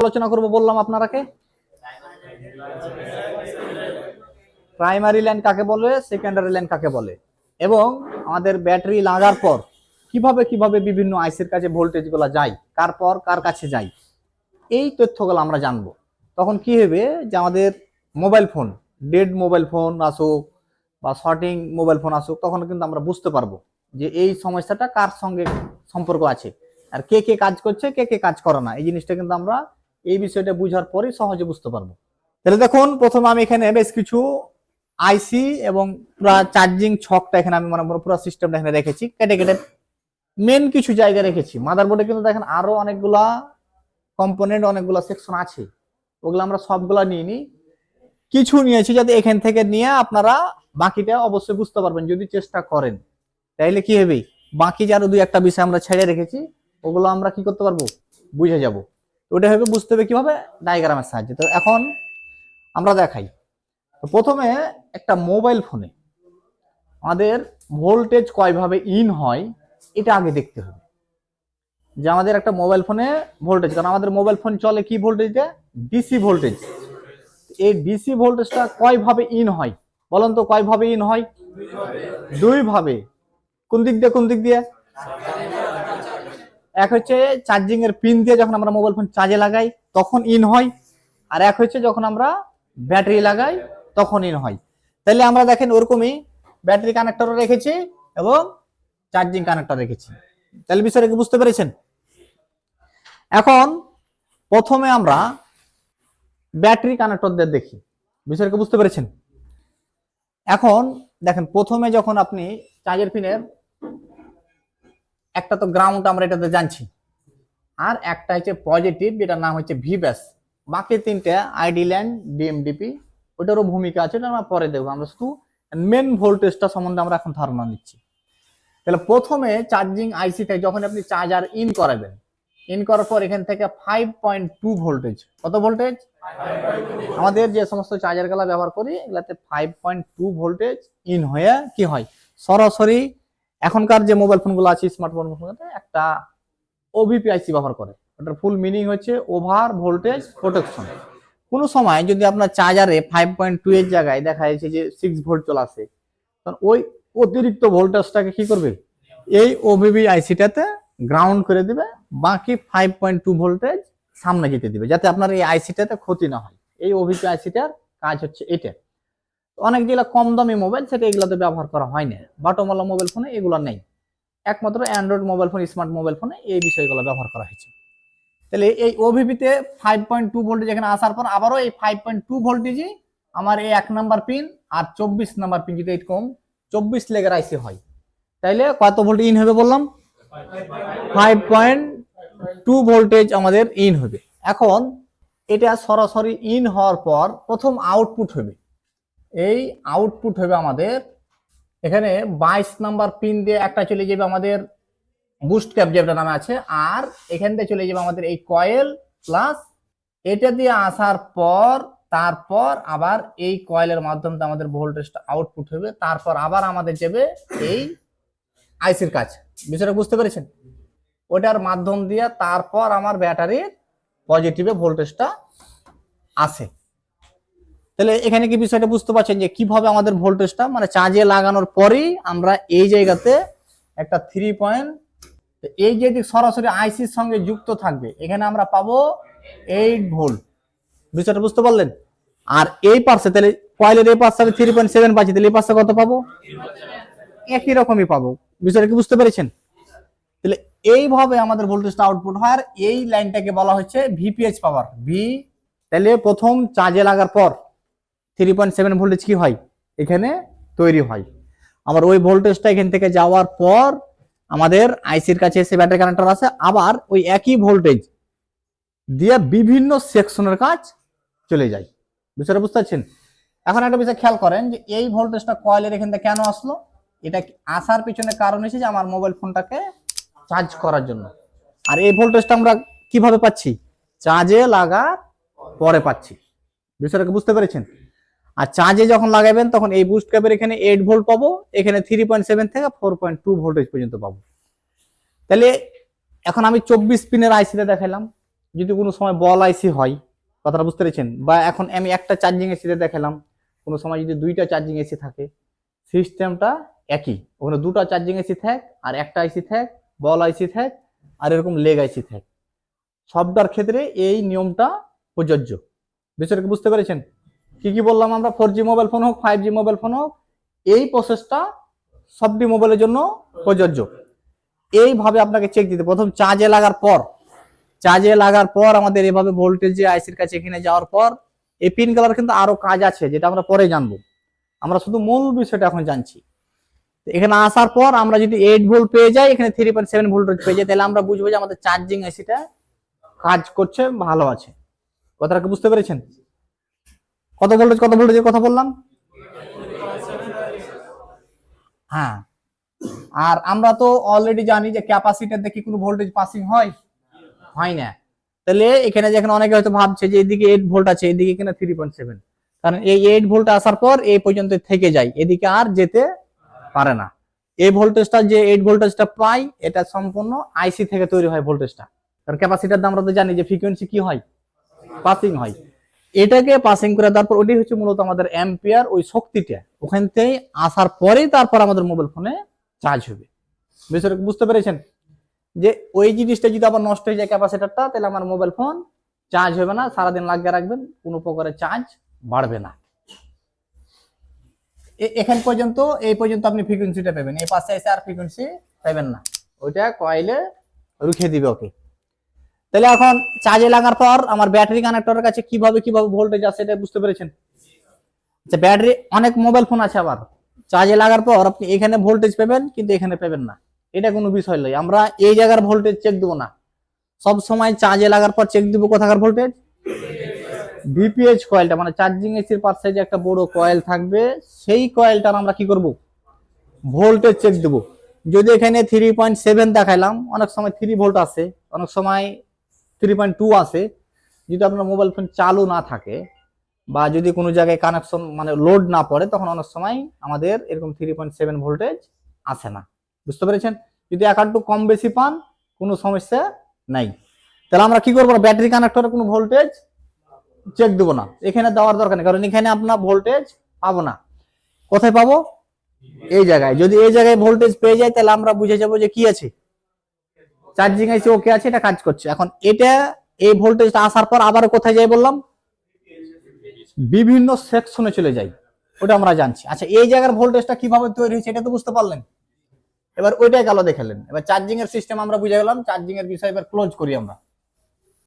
আলোচনা করব, বললাম আপনারাকে। প্রাইমারি লাইন কাকে বলে সেকেন্ডারি লাইন কাকে বলে? এবং আমাদের ব্যাটারি লাগার পর কীভাবে কীভাবে বিভিন্ন আইসির কাছে ভোল্টেজগুলা যায়, কার পর কার কাছে যায়, এই তথ্যগুলো আমরা জানব। তখন কি হবে যে আমাদের mobile phone dead mobile phone আসুক বা শর্টিং মোবাইল ফোন আসুক, তখন কিন্তু আমরা বুঝতে পারব যে এই সমস্যাটা কার সঙ্গে সম্পর্ক আছে, আর কে কে কাজ করছে, কে কে কাজ করে না। এই জিনিসটা কিন্তু আমরা এই বিষয়টা বুঝার পরেই সহজে বুঝতে পারব। তাহলে দেখুন, প্রথমে আমি এখানে বেশ কিছু আইসি এবং পুরো চার্জিং ছকটা এখানে আমি মানে পুরো সিস্টেমটা এখানে রেখেছি। কেটে কেটে মেন কিছু জায়গা রেখেছি। মাদারবোর্ডে কিন্তু দেখেন আরও অনেকগুলা কম্পোনেন্ট অনেকগুলা সেকশন আছে। ওগুলো আমরা সবগুলা নিয়ে নিই কিছু নিয়েছি যাতে এখান থেকে নিয়ে আপনারা বাকিটা অবশ্যই বুঝতে পারবেন যদি চেষ্টা করেন। তাইলে কি হবে? বাকি যে আরও দুই একটা বিষয় আমরা ছেড়ে রেখেছি, ওগুলো আমরা কি করতে পারব? বুঝে যাব। ওটা হবে বুঝতে হবে কীভাবে? ডায়াগ্রামের সাহায্যে। তো এখন আমরা দেখাই। প্রথমে একটা মোবাইল ফোনে আমাদের ভোল্টেজ কয়ভাবে ইন হয়, এটা আগে দেখতে হবে। যে আমাদের একটা মোবাইল ফোনে ভোল্টেজ কারণ আমাদের মোবাইল ফোন চলে কি ভোল্টেজে ডিসি ভোল্টেজ এই ডিসি ভোল্টেজটা কয়ভাবে ইন হয়? বলেন তো, কয়ভাবে ইন হয়? দুই ভাবে কোন দিক দিয়ে, কোন দিক দিয়ে? এক হচ্ছে চার্জিং এর পিন দিয়ে যখন আমরা মোবাইল ফোন চার্জে লাগাই, তখন ইন হয়। আর এক হচ্ছে যখন আমরা ব্যাটারি লাগাই, তখন ইন হয়। তাহলে আমরা দেখেন ওরকমই ব্যাটারি কানেক্টরও রেখেছি এবং চার্জিং কানেক্টর রেখেছি। তাহলে বিষয়টা কি বুঝতে পেরেছেন? এখন প্রথমে আমরা ব্যাটারি কানেক্টরদের দেখি। বিষয়টা কি বুঝতে পেরেছেন? এখন দেখেন প্রথমে যখন আপনি চার্জের পিনের একটা তো গ্রাউন্ড আমরা এটাতে জানছি। আর একটা হচ্ছে পজিটিভ যেটার নাম হচ্ছে ভিব্যাস বাকি তিনটে আইডি ল্যান্ড ডিএমডিপি ওটারও ভূমিকা আছে ওটা আমরা পরে দেখব। আমরা শুধু মেন ভোল্টেজটা সম্বন্ধে আমরা এখন ধারণা নিচ্ছি। তাহলে প্রথমে চার্জিং আইসিতে যখন আপনি চার্জার ইন করাবেন ইন করার পর এখান থেকে ফাইভ পয়েন্ট টু ভোল্টেজ কত ভোল্টেজ আমাদের যে সমস্ত চার্জারগুলা ব্যবহার করি, এগুলাতে five point two voltage in হয়ে কি হয়? সরাসরি এখনকার যে মোবাইল ফোনগুলো আছে স্মার্টফোন একটা ওভিপি আইসি ব্যবহার করে। ওটার ফুল মিনিং হচ্ছে ওভার ভোল্টেজ প্রোটেকশন কোনো সময় যদি আপনার চার্জারে ফাইভ পয়েন্ট টু এর জায়গায় দেখা যাচ্ছে যে সিক্স ভোল্ট চলে আসে তখন ওই অতিরিক্ত ভোল্টেজটাকে কি করবে? এই ওভিবি আইসিটাতে গ্রাউন্ড করে দিবে, বাকি ফাইভ পয়েন্ট টু ভোল্টেজ সামনে যেতে দিবে, যাতে আপনার এই আইসিটাতে ক্ষতি না হয়। এই ওভিপি আইসিটার কাজ হচ্ছে এটা অনেক যেগুলো কম দামি মোবাইল সেটা এগুলোতে ব্যবহার করা হয় না বাটোমালা মোবাইল ফোনে এগুলো নেই। একমাত্র Android mobile phone smart mobile ফোনে এই বিষয়গুলো ব্যবহার করা হয়েছে। তাহলে এই ওভিপিতে ফাইভ পয়েন্ট টু ভোল্টেজ এখানে আসার পর আবারও এই ফাইভ পয়েন্ট টু ভোল্টেজই আমার এই এক নাম্বার পিন আর চব্বিশ নাম্বার পিন যদি এরকম চব্বিশ লেগের আইসি হয়। তাইলে কত ভোল্ট ইন হবে বললাম? ফাইভ পয়েন্ট টু ভোল্টেজ আমাদের ইন হবে। এখন এটা সরাসরি ইন হওয়ার পর প্রথম আউটপুট হবে। এই আউটপুট হবে আমাদের, এখানে বাইশ নাম্বার পিন দিয়ে একটা চলে যাবে আমাদের বুস্ট ক্যাপ যেটা নামে আছে, আর এখান থেকে চলে যাবে আমাদের এই কয়েল প্লাস এটা দিয়ে আসার পর, তারপর আবার এই কয়েলের মাধ্যমে আমাদের ভোল্টেজটা আউটপুট হবে, তারপর আবার আমাদের যাবে এই আইসির কাজ। বিষয়টা বুঝতে পেরেছেন? ওটার মাধ্যম দিয়ে তারপর আমার ব্যাটারির পজিটিভে ভোল্টেজটা আসে। তাহলে এখানে কি বিষয়টা বুঝতে পারছেন যে কীভাবে আমাদের ভোল্টেজটা মানে চার্জে লাগানোর পরেই আমরা এই জায়গাতে একটা থ্রি পয়েন্ট এই যে সরাসরি আইসির সঙ্গে যুক্ত থাকবে, এখানে আমরা পাবো এইট ভোল্ট বিষয়টা বুঝতে পারলেন? আর এই পাশে তাহলে কয়েলের এই পাশে থ্রি পয়েন্ট সেভেন পাচ্ছি, তাহলে এই পাশে কত পাবো? একই রকমই পাবো। বিষয়টা কি বুঝতে পেরেছেন? তাহলে এইভাবে আমাদের ভোল্টেজটা আউটপুট হয়, আর এই লাইনটাকে বলা হচ্ছে ভিপিএইচ পাওয়ার ভি তাহলে প্রথম চার্জে লাগার পর থ্রি পয়েন্ট সেভেন ভোল্টেজ কি হয়? এখানে তৈরি হয়। আবার ওই ভোল্টেজটা এখান থেকে যাওয়ার পর আমাদের আইসির কাছে এসে ব্যাটারি কানেক্টর আছে। আবার ওই একই ভোল্টেজ দিয়ে বিভিন্ন সেকশনের কাজ চলে যায়। বিষয়টা বুঝতে পারছেন? এখন একটা বিষয় খেয়াল করেন যে এই ভোল্টেজটা কয়েলের এখান থেকে কেন আসলো? এটা আসার পিছনে কারণ এসেছে আমার মোবাইল ফোনটাকে চার্জ করার জন্য? আর এই ভোল্টেজটা আমরা কীভাবে পাচ্ছি? চার্জে লাগার পরে পাচ্ছি। বিষয়টাকে বুঝতে পেরেছেন? আর চার্জে যখন লাগাবেন, তখন এই বুস্ট ক্যাপের এখানে এইট ভোল্ট পাবো, এখানে থ্রি পয়েন্ট সেভেন থেকে ফোর পয়েন্ট টু ভোল্টেজ পর্যন্ত পাবো। তাহলে এখন আমি চব্বিশ পিনের আইসিতে দেখালাম। যদি কোনো সময় বল আইসি হয়, কথাটা বুঝতে পেরেছেন? বা এখন আমি একটা চার্জিং এসিতে দেখালাম, কোনো সময় যদি দুইটা চার্জিং এসি থাকে সিস্টেমটা একই। ওখানে দুটো চার্জিং এসি থাক, আর একটা আইসি থাক, বল আইসি থাক, আর এরকম লেগ আইসি থাক। সবটার ক্ষেত্রে এই নিয়মটা প্রযোজ্য। বিষয়টাকে বুঝতে পেরেছেন? কি কি বললাম আমরা? ফোর জি মোবাইল ফোন হোক ফাইভ জি মোবাইল ফোন হোক, এই প্রসেসটা সবটি মোবাইলের জন্য প্রযোজ্য। এইভাবে আপনাকে চেক দিতে প্রথম চার্জে লাগার পর চার্জে লাগার পর আমাদের এভাবে ভোল্টেজ আইসির কাছে এখানে যাওয়ার পর, এই পিন কালার কিন্তু আরও কাজ আছে, যেটা আমরা পরে জানব। আমরা শুধু মূল বিষয়টা এখন জানছি। এখানে আসার পর আমরা যদি এইট ভোল্ট পেয়ে যাই, এখানে থ্রি পয়েন্ট সেভেন ভোল্টেজ পেয়ে যাই, তাহলে আমরা বুঝব যে আমাদের চার্জিং এসিটা কাজ করছে, ভালো আছে। কথাটাকে বুঝতে পেরেছেন? কত ভোল্টেজ কত ভোল্টেজের কথা বললাম? হ্যাঁ। আর আমরা তো অলরেডি জানি যে ক্যাপাসিটার দেখি কোনো ভোল্টেজ পাসিং হয়? হয় না। তাহলে এখানে যেখানে অনেকে হয়তো ভাবছে যে এদিকে এইট ভোল্ট আছে, এদিকে কিনা থ্রি পয়েন্ট সেভেন কারণ এই এইট ভোল্ট আসার পর এই পর্যন্ত থেকে যায়, এদিকে আর যেতে পারে না। এই ভোল্টেজটা যে এইট ভোল্টেজটা পাই, এটা সম্পূর্ণ আইসি থেকে তৈরি হয় ভোল্টেজটা কারণ ক্যাপাসিটার দাম আমরা তো জানি যে ফ্রিকোয়েন্সি কি হয়? পাসিং হয়। এটাকে পাসিং করে তারপর ওটাই হচ্ছে মূলত আমাদের অ্যাম্পিয়ার ওই শক্তিটা। ওখান থেকে আসার পরেই তারপর আমাদের মোবাইল ফোনে চার্জ হবে। বিষয়টা বুঝতে পেরেছেন? যে ওই জিনিসটা যদি আবার নষ্ট হয়ে যায় ক্যাপাসিটারটা তাহলে আমার মোবাইল ফোন চার্জ হবে না। সারাদিন লাগিয়ে রাখবেন, কোনো প্রকারের চার্জ বাড়বে না। এখান পর্যন্ত, এই পর্যন্ত আপনি ফ্রিকোয়েন্সিটা পাবেন। এই পাশে এসে আর ফ্রিকোয়েন্সি পাবেন না। ওইটা কয়েলে রুখে দিবে ওকে। তাহলে এখন চার্জে লাগার পর আমার ব্যাটারি কানেক্টরের কাছে কীভাবে কীভাবে ভোল্টেজ আছে এটা বুঝতে পেরেছেন? আচ্ছা ব্যাটারি অনেক মোবাইল ফোন আছে আবার। চার্জে লাগার পর আপনি এখানে ভোল্টেজ পাবেন, কিন্তু এখানে পাবেন না। এটা কোনো বিষয় নয়। আমরা এই জায়গার ভোল্টেজ চেক দেবো না। সব সময় চার্জে লাগার পর চেক দিব কোথাকার ভোল্টেজ ভিপিএইচ কয়েলটা মানে চার্জিং এসির পাশে যে একটা বড় কয়েল থাকবে, সেই কয়েলটার আমরা কি করব? ভোল্টেজ চেক দেব। যদি এখানে থ্রি পয়েন্ট সেভেন দেখাইলাম, অনেক সময় থ্রি ভোল্ট আসে। অনেক সময় থ্রি পয়েন্ট টু আসে যদি আপনার মোবাইল ফোন চালু না থাকে বা যদি কোনো জায়গায় কানেকশন মানে লোড না পড়ে, তখন অনেক সময় আমাদের এরকম থ্রি পয়েন্ট সেভেন ভোল্টেজ আসে না। বুঝতে পেরেছেন? যদি এক আধটু কম বেশি পান, কোনো সমস্যা নাই। তাহলে আমরা কি করব ব্যাটারি কানেক্টরে কোনো ভোল্টেজ চেক দেবো না। এখানে দেওয়ার দরকার নেই, কারণ এখানে আপনার ভোল্টেজ পাবো না। কোথায় পাবো? এই জায়গায়। যদি এই জায়গায় ভোল্টেজ পেয়ে যায়, তাহলে আমরা বুঝে যাব যে কি আছে। চার্জিং আইসি ওকে আছে, এটা কাজ করছে। এখন এটা এই ভোল্টেজটা আসার পর আবার কোথায় যাই বললাম? বিভিন্ন সেকশনে চলে যাই। ওটা আমরা জানছি। আচ্ছা এই জায়গার ভোল্টেজটা কীভাবে তৈরি হয়েছে এটা তো বুঝতে পারলেন? এবার ওইটাই গেল দেখালেন এবার চার্জিং এর সিস্টেম আমরা বুঝে গেলাম। চার্জিং এর বিষয় এবার ক্লোজ করি আমরা।